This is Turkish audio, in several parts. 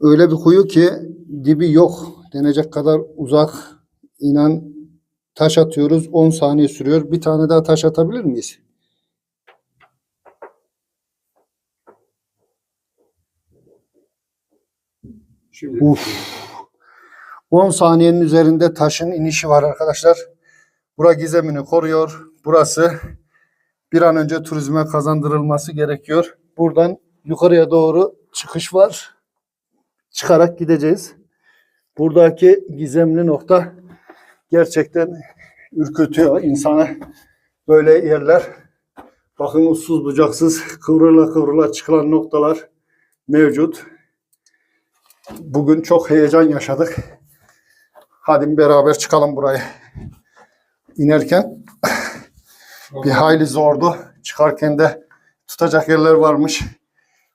öyle bir kuyu ki dibi yok denecek kadar uzak. İnan taş atıyoruz 10 saniye sürüyor. Bir tane daha taş atabilir miyiz? Şimdi Uf. 10 saniyenin üzerinde taşın inişi var arkadaşlar. Bura gizemini koruyor. Burası bir an önce turizme kazandırılması gerekiyor. Buradan yukarıya doğru çıkış var. Çıkarak gideceğiz. Buradaki gizemli nokta gerçekten ürkütüyor insanı. Böyle yerler bakın uçsuz bucaksız kıvrıla kıvrıla çıkılan noktalar mevcut. Bugün çok heyecan yaşadık. Hadi beraber çıkalım buraya. İnerken bir hayli zordu. Çıkarken de tutacak yerler varmış.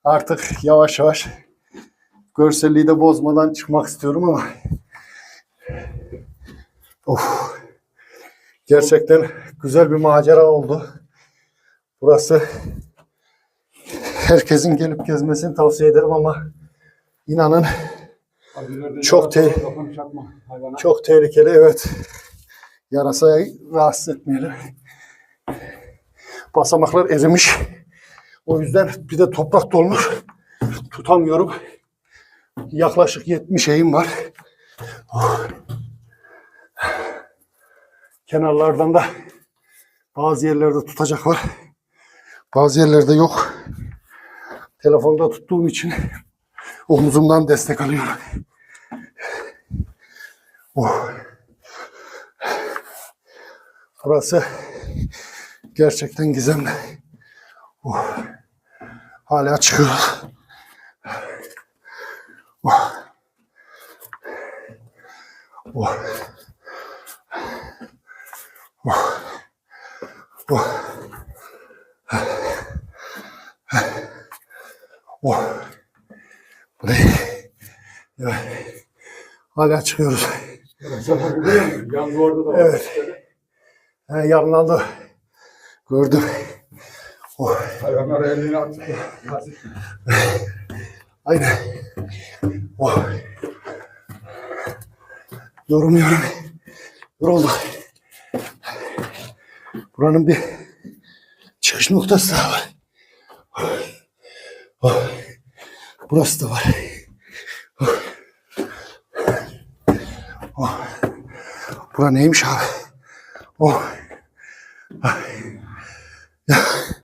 Artık yavaş yavaş görselliği de bozmadan çıkmak istiyorum ama of, gerçekten güzel bir macera oldu. Burası herkesin gelip gezmesini tavsiye ederim ama inanın Çok te- çok tehlikeli evet. Yarasayı rahatsız etmeyelim. Basamaklar erimiş. O yüzden bir de toprak dolmuş. Tutamıyorum. Yaklaşık 70 eğim var. Kenarlardan da bazı yerlerde tutacak var. Bazı yerlerde yok. Telefonda tuttuğum için omuzumdan destek alıyorum. Oh. Burası gerçekten gizemli. Oh. Hala çıkıyoruz. Oh. Oh. Oh. Oh. Oh. Burayı. Evet. Hala çıkıyoruz. Yan duvarda da var. Evet. He, yanlandı. Gördüm. Oh. Hayvanlar elini at. Aynen. Oh. Yorumuyorum. Yorulduk. Buranın bir çıkış noktası daha var. Oh. Burası da var. Oh. Oh. Bura neymiş abi? Oh.